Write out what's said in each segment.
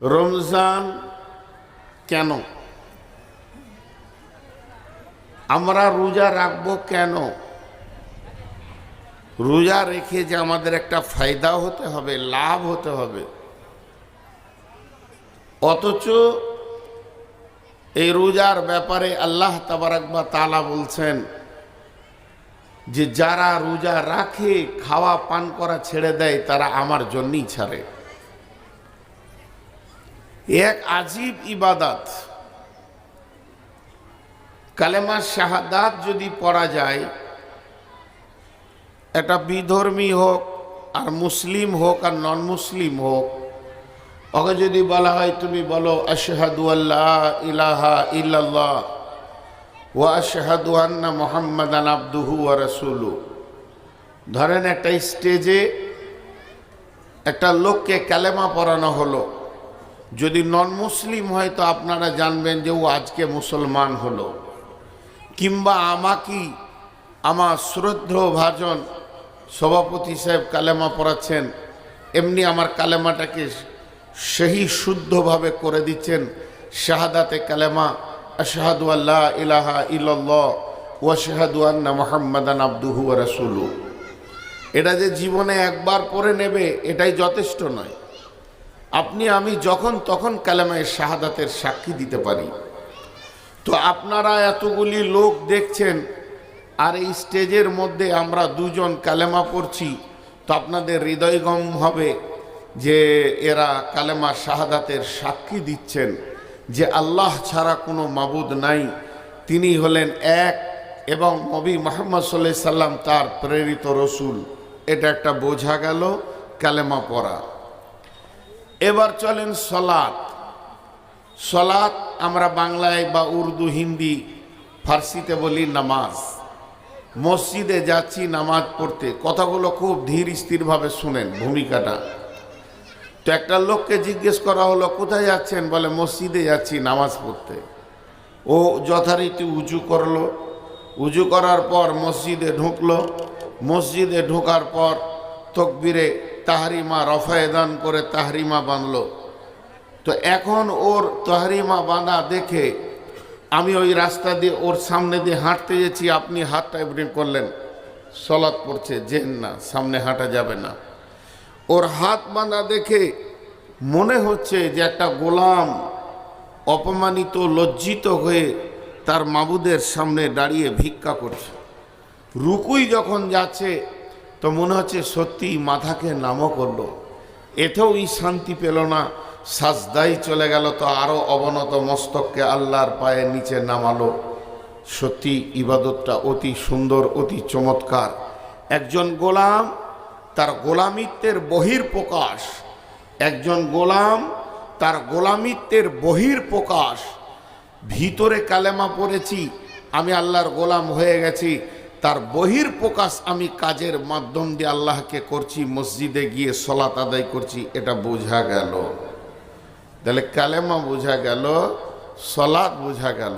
রমজান কেন? আমরা রোজা রাখব কেন? রোজা রেখে যে আমাদের একটা ফায়দা হতে হবে, লাভ হতে হবে। অথচ এই রোজার ব্যাপারে আল্লাহ তাবারাকবা তালা বলছেন যে যারা রোজা রাখে, খাওয়া, পান করা ছেড়ে দেয়, তারা আমার জন্যই ছাড়ে। এক আজীব ইবাদাত। কালেমা শাহাদাত যদি পড়া যায়, এটা বিধর্মী হোক, আর মুসলিম হোক, আর নন মুসলিম হোক, ওকে যদি বলা হয়, তুমি বলো, আশহাদু আল্লাহ ইলাহা ইল্লাল্লাহ ও আশহাদু আন্না মোহাম্মদান আব্দুহু ওয়া রাসূলু। ধরেন একটা স্টেজে একটা লোককে কালেমা পড়ানো হলো। যদি নন মুসলিম হয় তো আপনারা জানবেন যে ও আজকে মুসলমান হলো। কিংবা আমাকে, আমার শ্রদ্ধ ভাজন সভাপতি সাহেব কালেমা পড়াচ্ছেন, এমনি আমার কালেমাটাকে সেই শুদ্ধভাবে করে দিচ্ছেন, শাহাদাতে কালেমা, আশাহাদু আল্লাহ ইলাহা ইল্লাল্লাহ ও শাহাদু আন্না মোহাম্মদান আব্দুহু ওয়া রাসূলু এটা যে জীবনে একবার পরে নেবে, এটাই যথেষ্ট নয়। আপনি, আমি যখন তখন কালেমায় শাহাদাতের সাক্ষী দিতে পারি। তো আপনারা এতগুলি লোক দেখছেন, আর এই স্টেজের মধ্যে আমরা দুজন কালেমা পড়ছি, তো আপনাদের হৃদয়গম হবে যে এরা কালেমা শাহাদাতের সাক্ষী দিচ্ছেন, যে আল্লাহ ছাড়া কোনো মাবুদ নাই। তিনি হলেন এক এবং নবী মোহাম্মদ সাল্লাহ সাল্লাম তার প্রেরিত রসুল। এটা একটা বোঝা গেল কালেমা পড়া। এবার চলেন সলাৎ। সলাৎ আমরা বাংলায় বা উর্দু, হিন্দি, ফার্সিতে বলি নামাজ। মসজিদে যাচ্ছি নামাজ পড়তে। কথাগুলো খুব ধীর স্থিরভাবে শুনেন ভূমিকাটা। তো একটা লোককে জিজ্ঞেস করা হলো, কোথায় যাচ্ছেন? বলে, মসজিদে যাচ্ছি নামাজ পড়তে। ও যথারীতি উজু করল। উজু করার পর মসজিদে ঢুকলো। মসজিদে ঢোকার পর তকবিরে তাহারিমা রফায়দান করে তাহারিমা বাঁধলো। তো এখন ওর তাহারিমা বাঁধা দেখে আমি ওই রাস্তা দিয়ে ওর সামনে দিয়ে হাঁটতে গেছি, আপনি হাতটা এমনি করলেন। সলাৎ পড়ছে, জেন না, সামনে হাঁটা যাবে না। ওর হাত বাঁধা দেখে মনে হচ্ছে যে একটা গোলাম অপমানিত, লজ্জিত হয়ে তার মাবুদের সামনে দাঁড়িয়ে ভিক্ষা করছে। রুকুই যখন যাচ্ছে তো মনে হচ্ছে সত্যি মাথাকে নামও করল। এতেও এই শান্তি পেল না। সাজদাই চলে গেল তো আরও অবনত মস্তককে আল্লাহর পায়ের নিচে নামালো। সত্যি ইবাদতটা অতি সুন্দর, অতি চমৎকার। একজন গোলাম, তার গোলামিত্বের বহির প্রকাশ একজন গোলাম, তার গোলামিত্বের বহির প্রকাশ ভিতরে কালেমা পড়েছি, আমি আল্লাহর গোলাম হয়ে গেছি। তার বহির প্রকাশ আমি কাজের মাধ্যম দিয়ে আল্লাহকে করছি, মসজিদে গিয়ে সলাত আদায় করছি, এটা বোঝা গেল। তাহলে কালেমা বোঝা গেল, সলাৎ বোঝা গেল।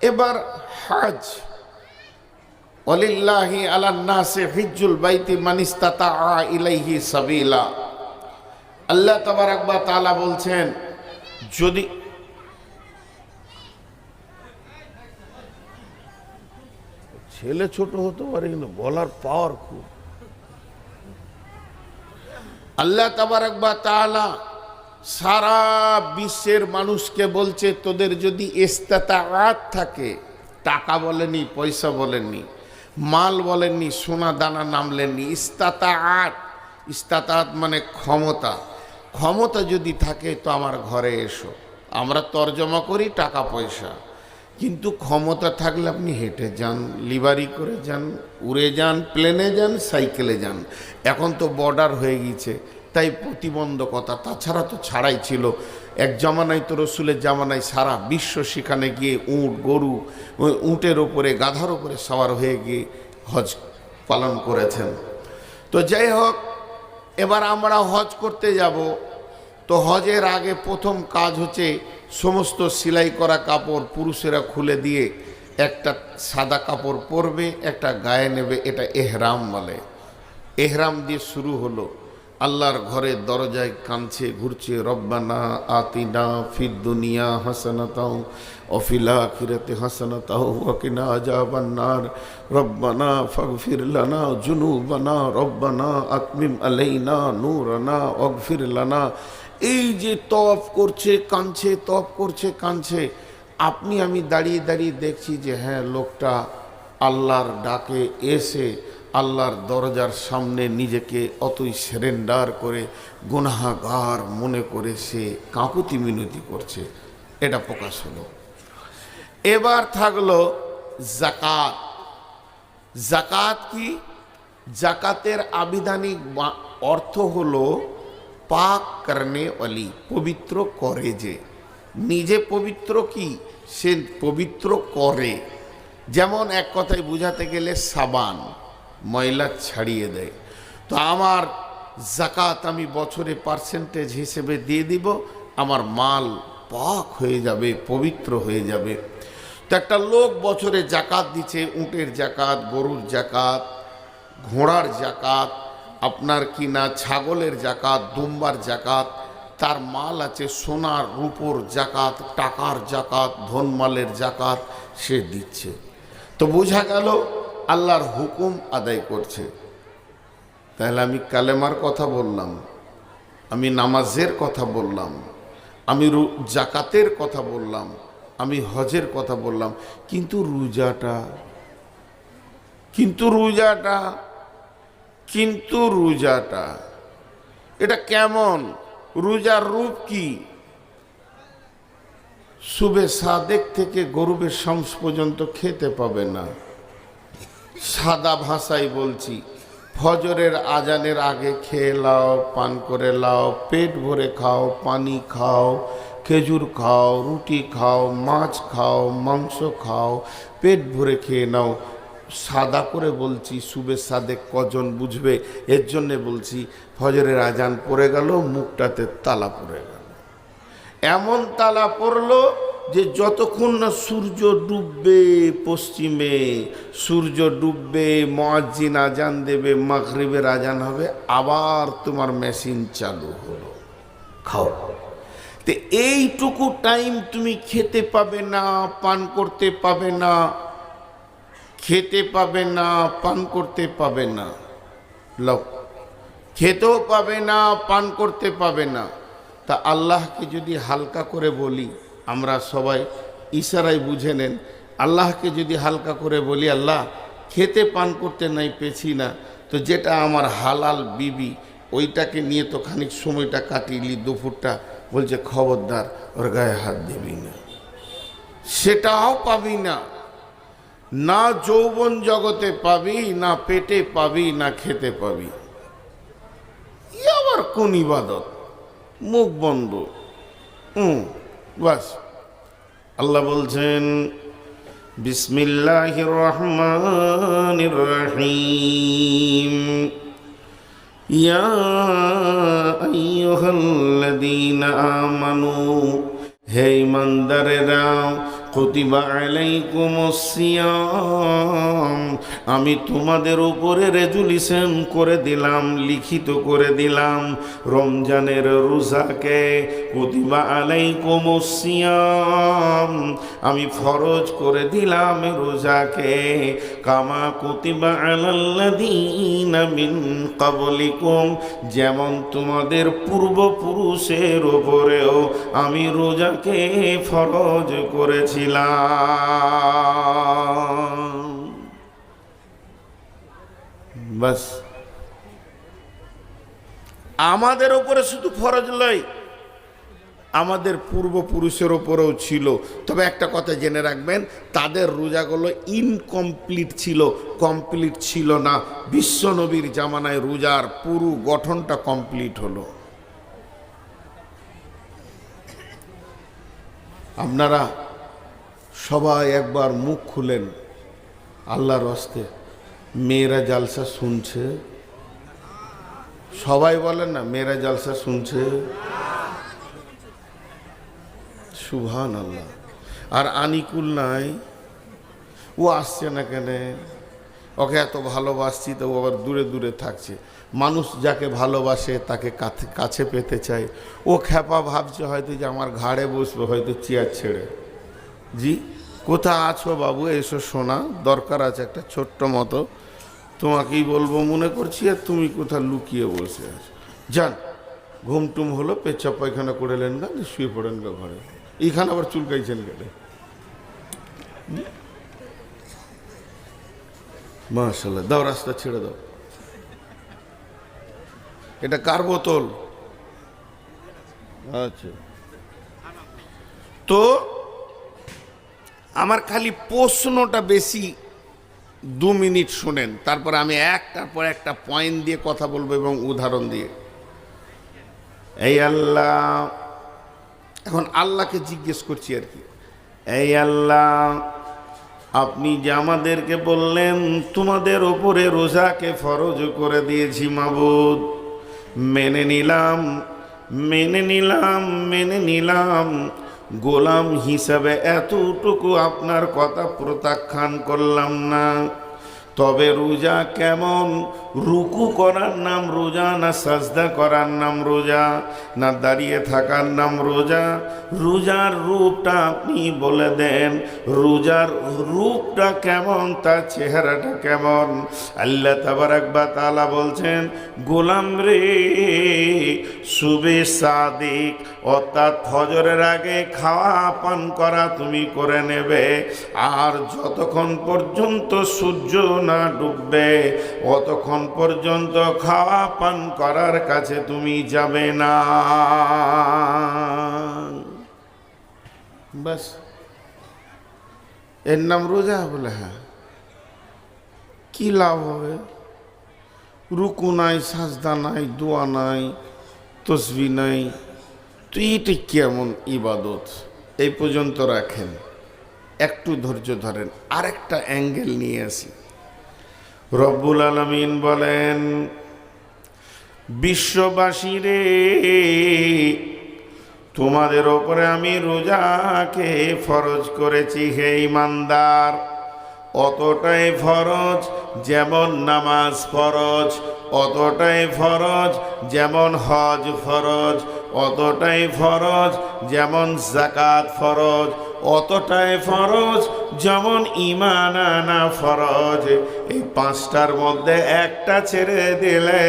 এবার হাজ। অলিল্লাহি আলান্নাসে হিজ্জুল বাইতি মানিস্তাতা ইলাইহি সাবিলা। আল্লাহ তাবারাকবা তালা বলছেন, যদি ছেলে ছোট হতে পারে, কিন্তু বলার পাওয়ার খুব। আল্লাহ তাবারাকবা তাআলা সারা বিশ্বের মানুষকে বলছে, তোদের যদি ইস্তাতাআত থাকে, টাকা বলেনি পয়সা বলেননি, মাল বলেননি, সোনা দানা নামলেননি ইস্তাতাআত ইস্তাতাআত মানে ক্ষমতা। ক্ষমতা যদি থাকে, তো আমার ঘরে এসো। আমরা তর্জমা করি, টাকা পয়সা। কিন্তু ক্ষমতা থাকলে আপনি হেঁটে যান লিভারি করে যান, উড়ে যান, প্লেনে যান, সাইকেলে যান। এখন তো বর্ডার হয়ে গিয়েছে, তাই প্রতিবন্ধকতা তাছাড়া তো ছাড়াই ছিল। এক জামানায় তো রসুলের জামানায় সারা বিশ্ব সেখানে গিয়ে উঁট, গরু, উঁটের ওপরে, গাধার ওপরে সওয়ার হয়ে গিয়ে হজ পালন করেছেন। তো যাই হোক, এবার আমরা হজ করতে যাব। তো হজের আগে প্রথম কাজ হচ্ছে সমস্ত সেলাই করা কাপড় পুরুষেরা খুলে দিয়ে একটা সাদা কাপড় পরবে, একটা গায়ে নেবে, এটা এহরাম বলে। এহরাম দিয়ে শুরু হলো, আল্লাহর ঘরের দরজায় কাঁদছে, ঘুরছে, রব্বানা আতিনা ফির দুনিয়া হাসানাতাও অফিলা খিরাতে হাসানাতাও ওয়াকিনা আজাবান্নার রব্বানা ফাগফির লানা জুনুবানা রব্বানা আতমিম আলাইনা নূরানা অগফির লানা এই যে তফ করছে, কাঁদছে তফ করছে, কাঁদছে, আপনি আমি দাঁড়িয়ে দাঁড়িয়ে দেখছি যে হ্যাঁ লোকটা আল্লাহর ডাকে এসে আল্লাহর দরজার সামনে নিজেকে অতই সেরেন্ডার করে, গুনাহাগার মনে করে সে কাকুতি মিনতি করছে। এটা প্রকাশ হলো। এবার থাকল জাকাত জাকাত কি? জাকাতের আবিধানিক অর্থ হলো পাক করনে অলি, পবিত্র করে যে। নিজে পবিত্র কি? সে পবিত্র করে। যেমন এক কথায় বুঝাতে গেলে সাবান ময়লা ছাড়িয়ে দেয়। তো আমার জাকাত আমি বছরে পার্সেন্টেজ হিসেবে দিয়ে দিব, আমার মাল পাক হয়ে যাবে, পবিত্র হয়ে যাবে। তো একটা লোক বছরে জাকাত দিচ্ছে, উটের জাকাত গরুর জাকাত ঘোড়ার জাকাত আপনার কি না ছাগলের জাকাত, দুম্বার জাকাত, তার মাল আছে সোনার রূপোর জাকাত, টাকার জাকাত, ধনমালের জাকাত, সে দিচ্ছে। তো বোঝা গেল আল্লাহর হুকুম আদায় করছে। তাহলে আমি কালেমার কথা বললাম, আমি নামাজের কথা বললাম, আমি জাকাতের কথা বললাম, আমি হজের কথা বললাম, কিন্তু রোজাটা কিন্তু রোজাটা কিন্তু রোজাটা, এটা কেমন? রোজার রূপ কি? শুভে সাদেক থেকে গরুবের শামস পর্যন্ত খেতে পাবে না। সাদা ভাষায় বলছি, ফজরের আজানের আগে খেয়ে লাও, পান করে লাও, পেট ভরে খাও, পানি খাও, খেজুর খাও, রুটি খাও, মাছ খাও, মাংস খাও, পেট ভরে খেয়ে নাও। সাদা করে বলছি, শুভে সাদে কজন বুঝবে? এর জন্যে বলছি, ফজরের আজান পড়ে গেল, মুখটাতে তালা পড়ে গেল। এমন তালা পড়ল যে যতক্ষণ না সূর্য ডুববে পশ্চিমে, সূর্য ডুববে মজ্জিন আজান দেবে, মাগরিবের আজান হবে, আবার তোমার মেশিন চালু হলো। খাও। তো এইটুকু টাইম তুমি খেতে পাবে না, পান করতে পাবে না খেতে পাবে না, পান করতে পাবে না। লও, খেতেও পাবে না, পান করতে পাবে না। তা আল্লাহকে যদি হালকা করে বলি, আমরা সবাই ইশারায় বুঝে নেন, আল্লাহকে যদি হালকা করে বলি, আল্লাহ, খেতে পান করতে নাই, পেছি না। তো যেটা আমার হালাল বিবি, ওইটাকে নিয়ে তো খানিক সময়টা কাটিলি দুপুরটা বলছে, খবরদার, ওর গায়ে হাত দিবি না। সেটাও পাবি না। না যৌবন জগতে পাবি, না পেটে পাবি, না খেতে পাবি। ই আবার কোন ইবাদত? মুখ বন্ধ। বাস। আল্লাহ বলছেন বিসমিল্লাহ রহমান রহিম। ইয়া আইয়ুহাল্লাযীনা আমানু, হে ইমানদারেরা কতিবা আলাইকুম সিয়াম আমি তোমাদের উপরে রেজুলিউশন করে দিলাম, লিখিত করে দিলাম। রমজানের রোজাকে কতিবা আলাই সিয়াম। আমি ফরজ করে দিলাম রোজাকে। কামা কতিবা আলাল্লাযীনা মিন ক্বাবলিকুম। যেমন তোমাদের পূর্বপুরুষের উপরেও আমি রোজাকে ফরজ করেছিলাম। বাস। আমাদের ওপরে শুধু ফরজ লয় আমাদের পূর্বপুরুষের ওপরেও ছিল। তবে একটা কথা জেনে রাখবেন, তাদের রোজাগুলো ইনকমপ্লিট ছিল কমপ্লিট ছিল না। বিশ্বনবীর জামানায় রোজার পুরো গঠনটা কমপ্লিট হলো। আপনারা সবাই একবার মুখ খুলেন আল্লাহর হস্তে। মেয়েরা জালসা শুনছে। সবাই বলেন না, মেয়েরা জালসা শুনছে। সুভান আল্লাহ আর আনিকুল নাই। ও আসছে না কেন? ওকে এত ভালোবাসছি তো ও আবার দূরে দূরে থাকছে। মানুষ যাকে ভালোবাসে তাকে কাছে- কাছে পেতে চায়। ও খ্যাপা ভাবছে হয়তো যে আমার ঘাড়ে বসবে, হয়তো চেয়ার ছেড়ে। জি কোথা আছো বাবু? এসো শোনা, দরকার আছে একটা ছোট্ট মতো। তোমাকেই বলব মনে করছি আর তুমি কোথা লুকিয়ে বসে আছো। যান, ঘুমটুম হলো, পেচ্ছাপ পায়খানা করে গা দিয়ে শুয়ে পড়েন গা ঘরে। এইখানে আবার চুলকাইছেন গেলে মাশাল্লাহ, দাও রাস্তা ছেড়ে দাও। এটা কার বোতল? আচ্ছা। তো, আমার খালি প্রশ্নটা বেশি দু মিনিট শোনেন, তারপর আমি একটার পর একটা পয়েন্ট দিয়ে কথা বলব এবং উদাহরণ দিয়ে। এই আল্লাহ, এখন আল্লাহকে জিজ্ঞেস করছি আর কি। এই আল্লাহ, আপনি যে আমাদেরকে বললেন, তোমাদের ওপরে রোজাকে ফরজ করে দিয়েছি মাবুদ। মেনে নিলাম মেনে নিলাম মেনে নিলাম। গোলাম হিসাবে এতটুকু আপনার কথা প্রত্যাখ্যান করলাম না। তবে রোজা কেমন? রুকু করার নাম রোজা না সাজদা করার নাম রোজা? না দাঁড়িয়ে থাকার নাম রোজা? রোজার রূপটা আপনি বলে দেন। রোজার রূপটা কেমন? তার চেহারাটা কেমন? আল্লাহ তাবার একবার তালা বলছেন, গোলাম রে সুবে সাদিক, অর্থাৎ ফজরের আগে খাওয়া পান করা তুমি করে নেবে। আর যতক্ষণ পর্যন্ত সূর্য না ডুববে, অতক্ষণ পর্যন্ত খাওয়া পান করার কাছে তুমি যাবে না। বাস। এর নাম রোজা বলে হ্যাঁ। কি লাভ হবে? রুকু নাই, সাজদা নাই, দোয়া নাই, তসবি নাই। তো এইটা কেমন ইবাদত? এই পর্যন্ত রাখেন। একটু ধৈর্য ধরেন। আরেকটা অ্যাঙ্গেল নিয়ে আসি। রব্বুল আলমিন বলেন, বিশ্ববাসী রে, তোমাদের ওপরে আমি রোজাকে ফরজ করেছি হে ইমানদার। অতটাই ফরজ যেমন নামাজ ফরজ, অতটাই ফরজ যেমন হজ ফরজ, অতটাই ফরজ যেমন জাকাত ফরজ অতটাই ফরজ, যেমন ইমান আনা ফরজ। এই পাঁচটার মধ্যে একটা ছেড়ে দিলে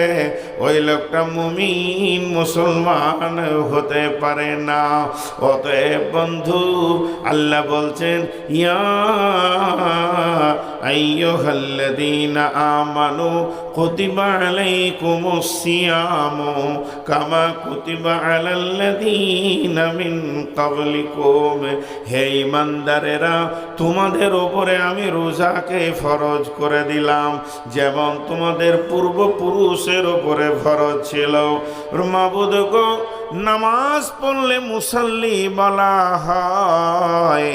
ওই লোকটা মুমিন, মুসলমান হতে পারে না। অতএব বন্ধু, আল্লাহ বলছেন, ইয়া আইয়ুহাল্লাযীনা আমানু কুতিবা আলাইকুমুস সিয়ামু কামা কুতিবা আলাল্লাযীনা মিন ক্বাবলিকুম হে ইমানদারেরা, তোমাদের ওপরে আমি রোজাকে ফরজ করে দিলাম, যেমন তোমাদের পূর্বপুরুষের ওপরে ফরজ ছিল। মাবুদ নামাজ পড়লে মুসল্লি বলা হয়।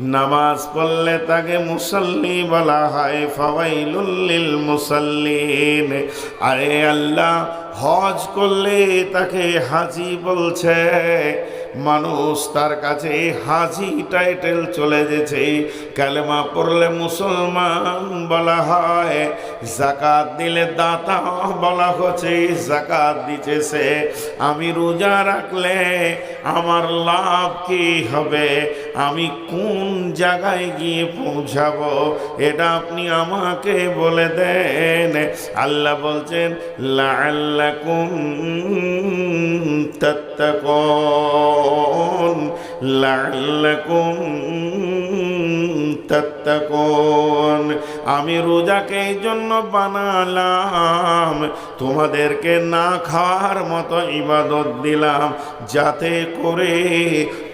নামাজ পড়লে তাকে মুসল্লি বলা হয় ফওয়াইলুল্লিল মুসল্লিন। আরে আল্লাহ হজ করলে তাকে হাজি বলছে। মানুষ তার কাছে হাজি টাইটেল চলে গেছে। কালেমা পড়লে মুসলমান বলা হয়, জাকাত দিলে দাতা বলা হচ্ছে, জাকাত দিতেছে আমি রোজা রাখলে আমার লাভ কি হবে? আমি কোন জায়গায় গিয়ে পৌঁছাবো? এটা আপনি আমাকে বলে দেন। আল্লাহ বলছেন লাল্লাকুম তাত্তাকুন লাল্লাকুম তাত্তাকুন আমি রোজাকে এই জন্য বানালাম, তোমাদেরকে না খাওয়ার মতো ইবাদত দিলাম, যাতে করে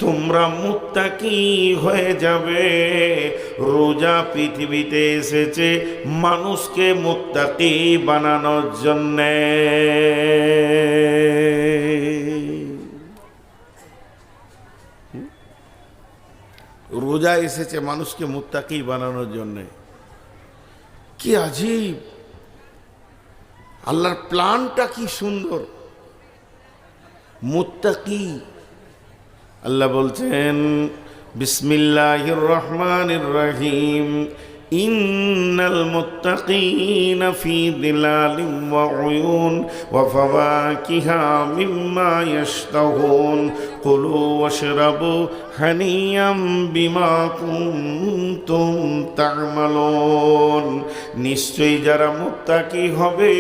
তোমরা মুত্তাকি হয়ে যাবে। রোজা পৃথিবীতে এসেছে মানুষকে মুত্তাকি বানানোর জন্যে। রোজা এসেছে মানুষকে মুত্তাকি বানানোর জন্যে। কি আজীব। আল্লাহর প্ল্যানটা কি সুন্দর। মুত্তাকি। আল্লাহ বলছেন বিসমিল্লাহ রহমান রহিম ইন্নাল কুলু ওয়াশরাবু হানিয়াম বিমা কুনতুম তা'মালুন। নিশ্চয়ই যারা মুত্তাকি হবে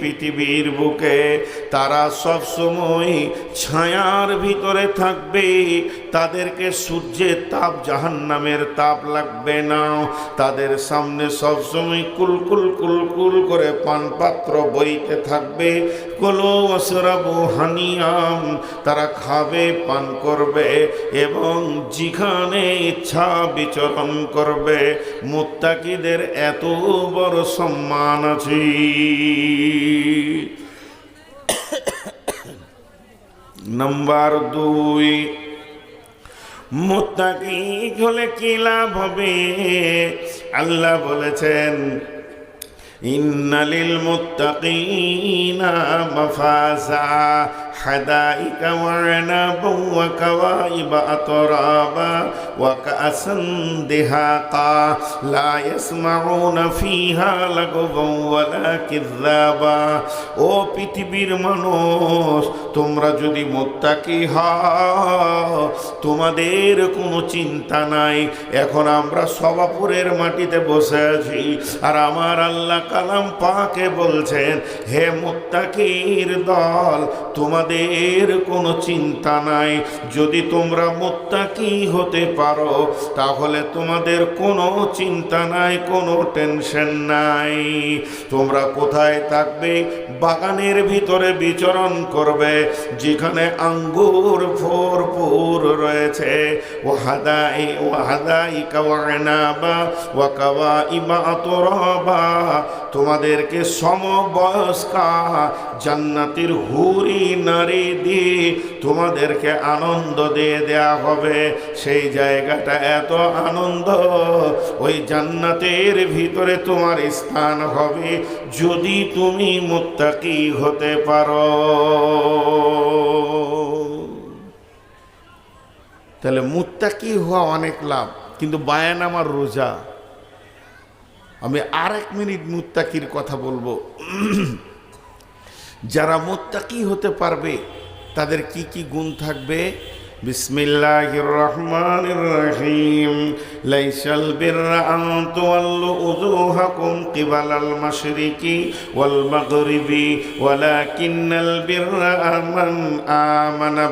পৃথিবীর বুকে, তারা সব সময় ছায়ার ভিতরে থাকবে। তাদেরকে সূর্যের তাপ, জাহান্নামের তাপ লাগবে না। তাদের সামনে সবসময় কুলকুল কুলকুল করে পানপাত্র বইতে থাকবে। কলো অসরাবু হানিয়াম, তারা খা পান করবে এবং যেখানে ইচ্ছা বিচরণ করবে, মুত্তাকিদের এত বড় সম্মান আছে। নাম্বার দুই মুত্তাকি হলে কি লাভ হবে? আল্লাহ বলেছেন, ইন্নালিল মুত্তাকিনা মাফাজা। حدائق وعنبا وكواعب أترابا وكأسا دهاقا لا يسمعون فيها لغوا ولا كذابا ও পৃথিবীর মানুষ তোমরা যদি মোত্তাকি হও তোমাদের কোনো চিন্তা নাই এখন আমরা সবাপুরের মাটিতে বসে আছি আর আমার আল্লাহ কালাম পাকে বলছেন হে মোত্তাকির দল তোমাদের কোনো চিন্তা নাই। যদি তোমরা মোত্তাকি হতে পারো, তাহলে তোমাদের কোনো চিন্তা নাই, কোনো টেনশন নাই। তোমরা কোথায় থাকবে? বাগানের ভিতরে বিচরণ করবে, যেখানে আঙ্গুর ভরপুর রয়েছে। ও হাদাই ও হাদাই কাওয়ানাবা ওয়া কাওয়াইবা আতরাবা। তোমাদেরকে সমবয়স্কা জান্নাতের হুরি নারী দিয়ে তোমাদেরকে আনন্দ দিয়ে দেয়া হবে। সেই জায়গাটা এত আনন্দ, ওই জান্নাতের ভিতরে তোমার স্থান হবে যদি তুমি মুত্তাকি হতে পারো। তাহলে মুত্তাকি হওয়া অনেক লাভ, কিন্তু বায়ান আমার রোজা। আমি আর এক মিনিট মুত্তাকির কথা বলব। যারা মোত্তাকি হতে পারবে, তাদের কি কি গুণ থাকবে? বিসমিল্লাহির রহমানির রহিম লাইসাল মাশরিকি ওয়াল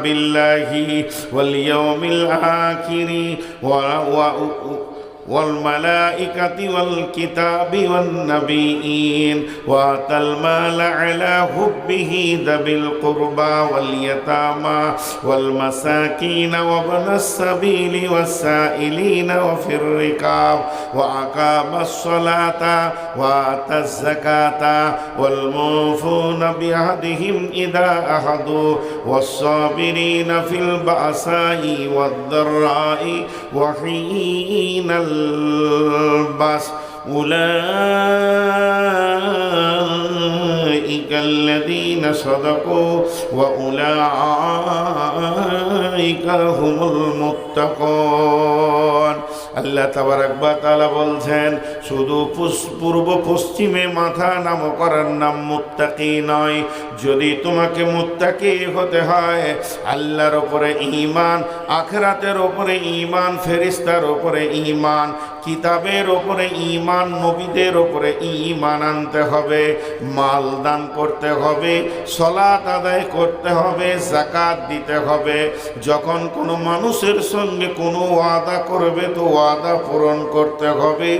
বিল্লাহি ওয়া والملائكة والكتاب والنبيين وآتى المال على حبه ذوي القربى واليتامى والمساكين وابن السبيل والسائلين وفي الركاب وأقام الصلاة وآتى الزكاة والموفون بعهدهم إذا أخذوا والصابرين في البأساء والضراء وحين الباس أولئك الذين صدقوا وأولئك هم المتقون. আল্লাহ তালা বলছেন, শুধু পূর্ব পশ্চিমে মাথা নাম করার নাম মুত্তাকি নয়। যদি তোমাকে মুত্তাকি হতে হয়, আল্লাহর ওপরে ইমান আখরাতের ওপরে ইমান ফেরিস্তার ওপরে ঈমান কিতাবের ওপরে ইমান নবীদের ওপরে ইমান আনতে হবে, মাল দান করতে হবে সলাত আদায় করতে হবে জাকাত দিতে হবে। যখন কোনো মানুষের সঙ্গে কোনো ওয়াদা করবে, তো ওয়াদা পূরণ করতে হবে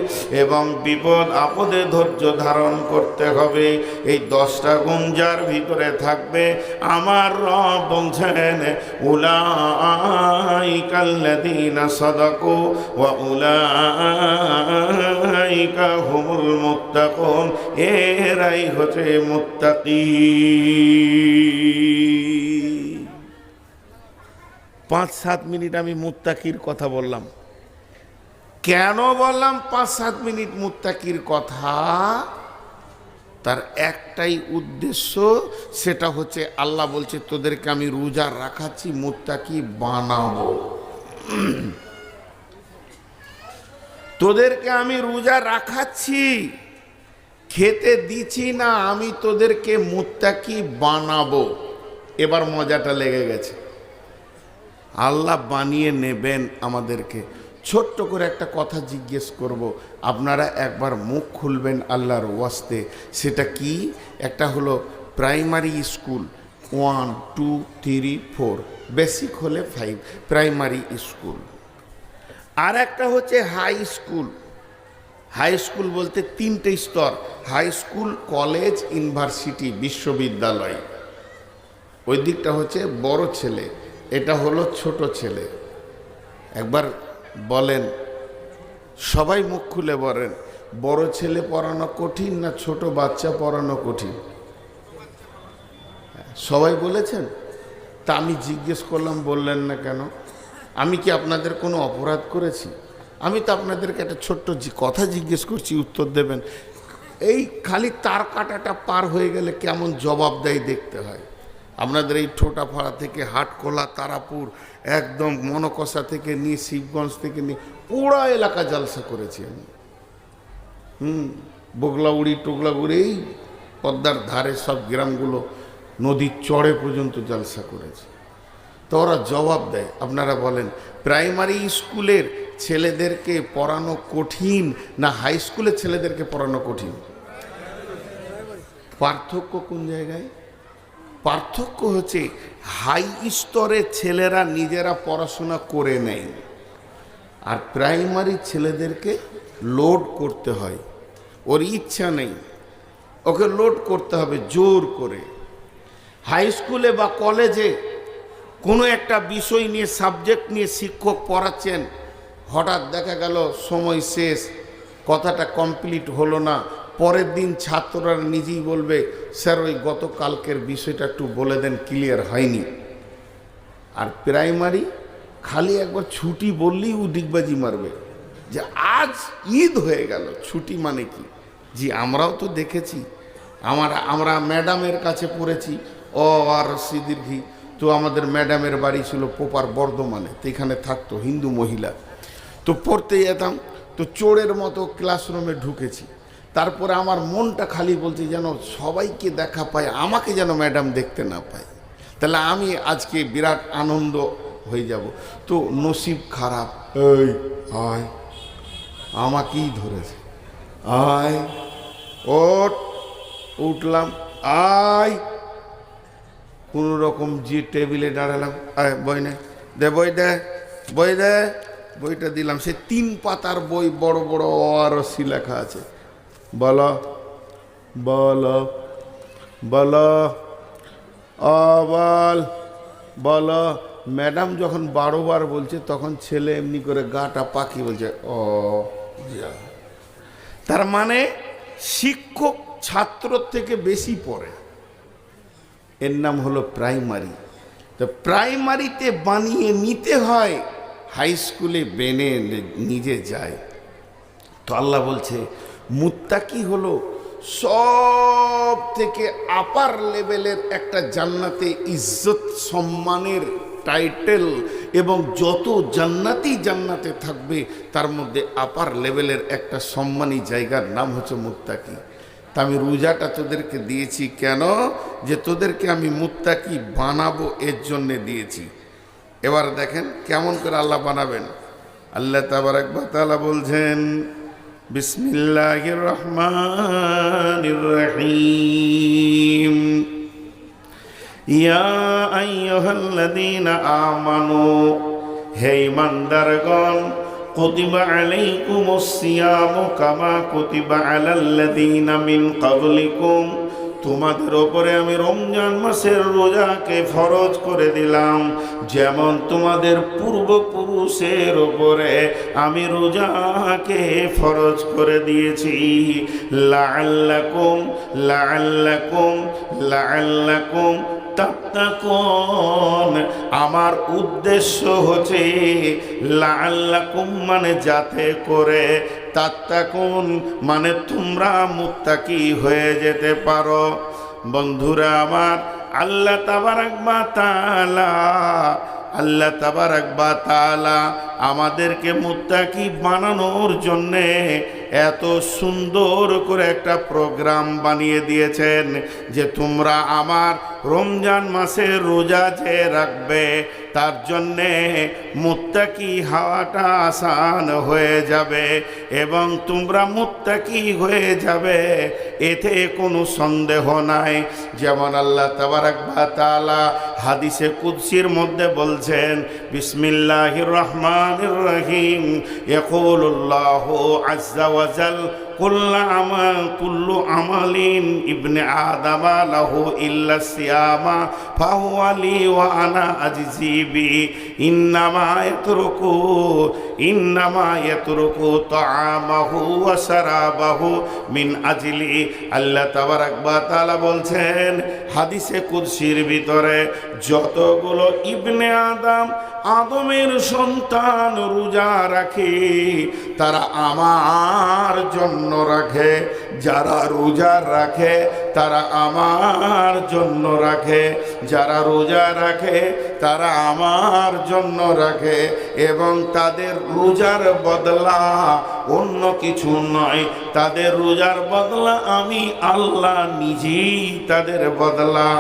এবং বিপদ, আপদে ধৈর্য ধারণ করতে হবে। এই দশটা গুণ যার ভিতরে থাকবে, আমার রব বলছেন, উলাইকাল্লাযীনা সাদাকু ওয়া উলাইকা হুমুল মুত্তাকুন, এরাই হচ্ছে মুত্তাকি। পাঁচ সাত মিনিট আমি মুত্তাকির কথা বললাম। কেন বললাম পাঁচ সাত মিনিট মুত্তাকির কথা? তার একটাই উদ্দেশ্য, সেটা হচ্ছে আল্লাহ বলছে, তোদেরকে আমি রোজা রাখাচ্ছি, মুত্তাকি বানাবো। তোদেরকে আমি রোজা রাখাচ্ছি, খেতে দিচ্ছি না, আমি তোদেরকে মুত্তাকি বানাবো। এবার মজাটা লেগে গেছে। আল্লাহ বানিয়ে নেবেন আমাদেরকে। ছোট্ট করে একটা কথা জিজ্ঞেস করব। আপনারা একবার মুখ খুলবেন আল্লাহর ওয়াস্তে। সেটা কি? একটা হলো primary school, one, two, three, four. Basic হলে ফাইভ। Primary school. আর একটা হচ্ছে হাই স্কুল হাই স্কুল বলতে তিনটে স্তর। হাই স্কুল কলেজ ইউনিভার্সিটি বিশ্ববিদ্যালয়। ওই দিকটা হচ্ছে বড় ছেলে। এটা হলো ছোট ছেলে। একবার বলেন, সবাই মুখ খুলে বলেন, বড় ছেলে পড়ানো কঠিন না ছোট বাচ্চা পড়ানো কঠিন? সবাই বলেছেন? তা আমি জিজ্ঞেস করলাম, বললেন না কেন? আমি কি আপনাদের কোনো অপরাধ করেছি? আমি তো আপনাদেরকে একটা ছোট্ট কথা জিজ্ঞেস করছি, উত্তর দেবেন। এই খালি তার কাটাটা পার হয়ে গেলে কেমন জবাব দেয় দেখতে হয়? আপনাদের এই ঠোঁটাফাড়া থেকে, হাটকোলা, তারাপুর, একদম মনকষা থেকে নিয়ে, শিবগঞ্জ থেকে নিয়ে, পুরো এলাকা জালসা করেছি আমি। হুম বগলাউড়ি টোগলাগুড়ি, এই পদ্মার ধারে সব গ্রামগুলো নদীর চড়ে পর্যন্ত জালসা করেছে। তো ওরা জবাব দেয় আপনারা বলেন, প্রাইমারি স্কুলের ছেলেদেরকে পড়ানো কঠিন না হাই স্কুলের ছেলেদেরকে পড়ানো কঠিন? পার্থক্য কোন জায়গায়? পার্থক্য হচ্ছে হাই স্তরের ছেলেরা নিজেরা পড়াশোনা করে নেয় আর প্রাইমারি ছেলেদেরকে লোড করতে হয়। ওর ইচ্ছা নেই। ওকে লোড করতে হবে জোর করে। হাই স্কুলে বা কলেজে কোনো একটা বিষয় নিয়ে সাবজেক্ট নিয়ে শিক্ষক পড়াচ্ছেন, হঠাৎ দেখা গেল সময় শেষ, কথাটা কমপ্লিট হলো না। পরের দিন ছাত্ররা নিজেই বলবে, স্যার, ওই গতকালকের বিষয়টা একটু বলে দেন ক্লিয়ার হয়নি। আর প্রাইমারি খালি একবার ছুটি বললেই ও ডিগবাজি মারবে, যে আজ ঈদ হয়ে গেল, ছুটি মানে কি? জি, আমরাও তো দেখেছি। আমার, আমরা ম্যাডামের কাছে পড়েছি, অ, আর সিদীর্ঘি তো আমাদের ম্যাডামের বাড়ি ছিল পোপার বর্ধমানে, তো এখানে থাকতো হিন্দু মহিলা। তো পড়তে যেতাম, তো চোরের মতো ক্লাসরুমে ঢুকেছি। তারপরে আমার মনটা খালি বলছে যেন সবাইকে দেখা পায়, আমাকে যেন ম্যাডাম দেখতে না পায়। তাহলে আমি আজকে বিরাট আনন্দ হয়ে যাব। তো নসিব খারাপ, এই, আয়, আমাকেই ধরেছে। আয় ওট উঠলাম, আয় কোনো রকম যে টেবিলে দাঁড়ালাম বই নে দে বই দে বই দে। বইটা দিলাম। সে তিন পাতার বই, বড় বড় অরসি লেখা আছে। বল বল, বলো অবল বল। ম্যাডাম যখন বারোবার বলছে, তখন ছেলে এমনি করে গাটা পাখি বলছে যা। তার মানে শিক্ষক ছাত্রর থেকে বেশি পড়ে। এর নাম হলো প্রাইমারি। তো প্রাইমারিতে বানিয়ে নিতে হয়, হাই স্কুলে বেনে নিজে যায়। তো আল্লাহ বলছে, মুত্তাকি হলো সব থেকে আপার লেভেলের একটা জান্নাতে ইজ্জত সম্মানের টাইটেল এবং যত জান্নাতি জান্নাতে থাকবে, তার মধ্যে আপার লেভেলের একটা সম্মানী জায়গার নাম হচ্ছে মুত্তাকি। তা আমি রোজাটা তোদেরকে দিয়েছি কেন? যে তোদেরকে আমি মুত্তাকি বানাবো এর জন্যে দিয়েছি। এবার দেখেন কেমন করে আল্লাহ বানাবেন। আল্লাহ তাবারাক তাআলা বলছেন, বিসমিল্লাহির রহমান রহিম। ইয়া আমানু, হে ইমানদারগণ কুতিবা আলাইকুমুস সিয়ামু কামা কুতিবা আলাল্লাযীনা মিন ক্বাবলিকুম তোমাদের ওপরে আমি রমজান মাসের রোজাকে ফরজ করে দিলাম। যেমন তোমাদের পূর্বপুরুষের ওপরে আমি রোজাকে ফরজ করে দিয়েছি। লাআল্লাকুম লাআল্লাকুম লাআল্লাকুম তাত্তাকুন আমার উদ্দেশ্য হচ্ছে লাল্লাকুম মানে যাতে করে তাত্তাকুন মানে তোমরা মুত্তাকি হয়ে যেতে পারো। বন্ধুরা আমার আল্লাহ তাবারাক মাতালা আল্লাহ তাবার বা তাআলা আমাদেরকে মুত্তাকি বানানোর জন্যে এত সুন্দর করে একটা প্রোগ্রাম বানিয়ে দিয়েছেন যে তোমরা আমার রমজান মাসে রোজা যে রাখবে, তার জন্যে মুত্তাকি হওয়াটা আসান হয়ে যাবে এবং তোমরা মুত্তাকি হয়ে যাবে, এতে কোনো সন্দেহ নাই। যেমন আল্লাহ তাবারাক বা তাআলা হাদিসে কুদসির মধ্যে বলছেন বিসমিল্লাহির রহমানির রহিম ইয়াকুলুল্লাহু আজ্জা ওয়াজাল কুল্ল আমাল কুল্লু আমালিন ইবনে আদামা লাহু ইল্লা সিয়ামা ফাহুয়া লি ওয়া আনা আজজি বি। ইন্নামা ইয়াতরুকু ইন্নামা ইয়াতরুকু তাআমাহু ওয়া শারাবাহু মিন আজলি। আল্লাহ তাবারাক ওয়া তাআলা বলছেন, হাদিসে কুদসির ভিতরে যতগুলো ইবনে আদম আদমের সন্তান রোজা রাখে, তারা আমার জন্য রাখে, যারা রোজা রাখে, তারা আমার জন্য রাখে। যারা রোজা রাখে, তারা আমার জন্য রাখে। এবং তাদের রোজার বদলা অন্য কিছু নয়। তাদের রোজার বদলা আমি আল্লাহ নিজেই তাদের বদলা।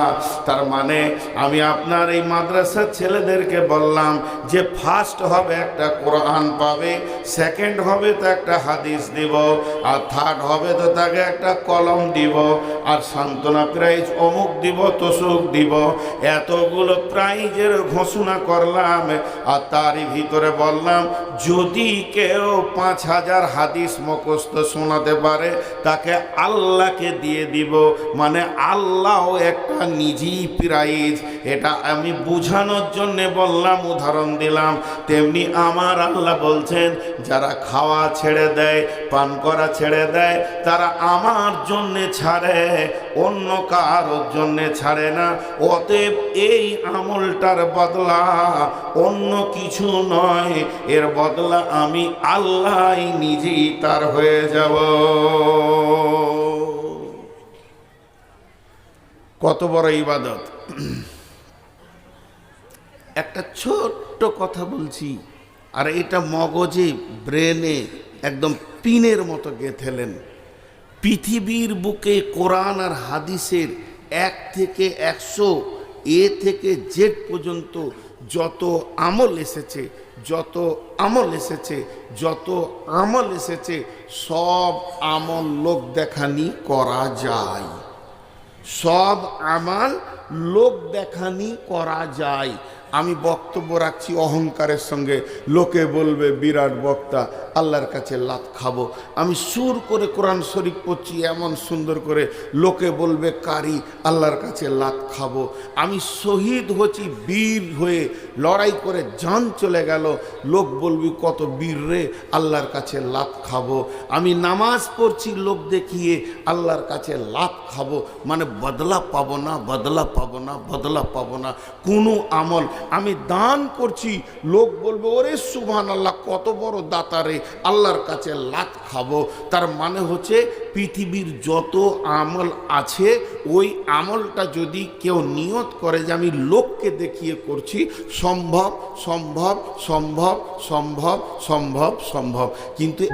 তার মানে আমি আপনার এই মাদ্রাসার ছেলেদেরকে বললাম যে ফার্স্ট হবে একটা কোরআন পাবে সেকেন্ড হবে তো একটা হাদিস দিব। আর থার্ড হবে তো তাকে একটা কলম দিব, আর সান্ত্বনা প্রাইজ অমুক দিব, তসুক দিব। এতগুলো প্রাইজের ঘোষণা করলাম, আর তারই ভিতরে বললাম, যদি কেউ পাঁচ হাজার হাদিস মুখস্থ শোনাতে পারে, তাকে আল্লাহকে দিয়ে দিব। মানে আল্লাহ একটা নিজেই প্রাইজ। এটা আমি বুঝানোর জন্যে বললাম, উদাহরণ দিলাম। তেমনি আমার আল্লাহ বলছেন, যারা খাওয়া ছেড়ে দেয়, পান করা ছেড়ে দেয়, তারা আমার জন্যে ছাড়ে, অন্য কারোর জন্যে ছাড়ে না। অতএব এই আমলটার বদলা অন্য কিছু নয়, এর বদলা আমি আল্লাহ নিজেই তার হয়ে যাব। কত বড় ইবাদত। একটা ছোট্ট কথা বলছি, আর এটা মগজে, ব্রেনে একদম পিনের মতো গেঁথেলেন। পৃথিবীর বুকে কোরআন আর হাদিসের এক থেকে একশো, এ থেকে জেড পর্যন্ত যত আমল এসেছে, যত আমল এসেছে, যত আমল এসেছে, সব আমল লোক দেখানি করা যায়। সব আমাল লোক দেখানি করা যায়। আমি বক্তব্য রাখছি অহংকারের সঙ্গে। লোকে বলবে, বিরাট বক্তা, আল্লাহর কাছে লাত খাব। আমি সুর করে কোরআন শরীফ পড়ছি এমন সুন্দর করে। লোকে বলবে, কারি, আল্লাহর কাছে লাত খাব। আমি শহীদ হচ্ছি, বীর হয়ে। লড়াই করে জান চলে গেল। লোক বলবি, কত বীর রে, আল্লাহর কাছে লাত খাব। আমি নামাজ পড়ছি, লোক দেখিয়ে, আল্লাহর কাছে লাত খাব। মানে বদলা পাবো না, বদলা পাবো না, বদলা পাবো না। কোনো আমল আমি দান করছি। লোক বলবে, ওরে সুবহান আল্লাহ কত বড় দাতারে আল্লাহর কাছে লাত খাব। তার মানে হচ্ছে, পৃথিবীর যত আমল আছে, ওই আমলটা যদি কেউ নিয়ত করে যে আমি লোককে দেখিয়ে করছি, সম্ভব সম্ভব সম্ভব সম্ভব সম্ভব সম্ভব। কিন্তু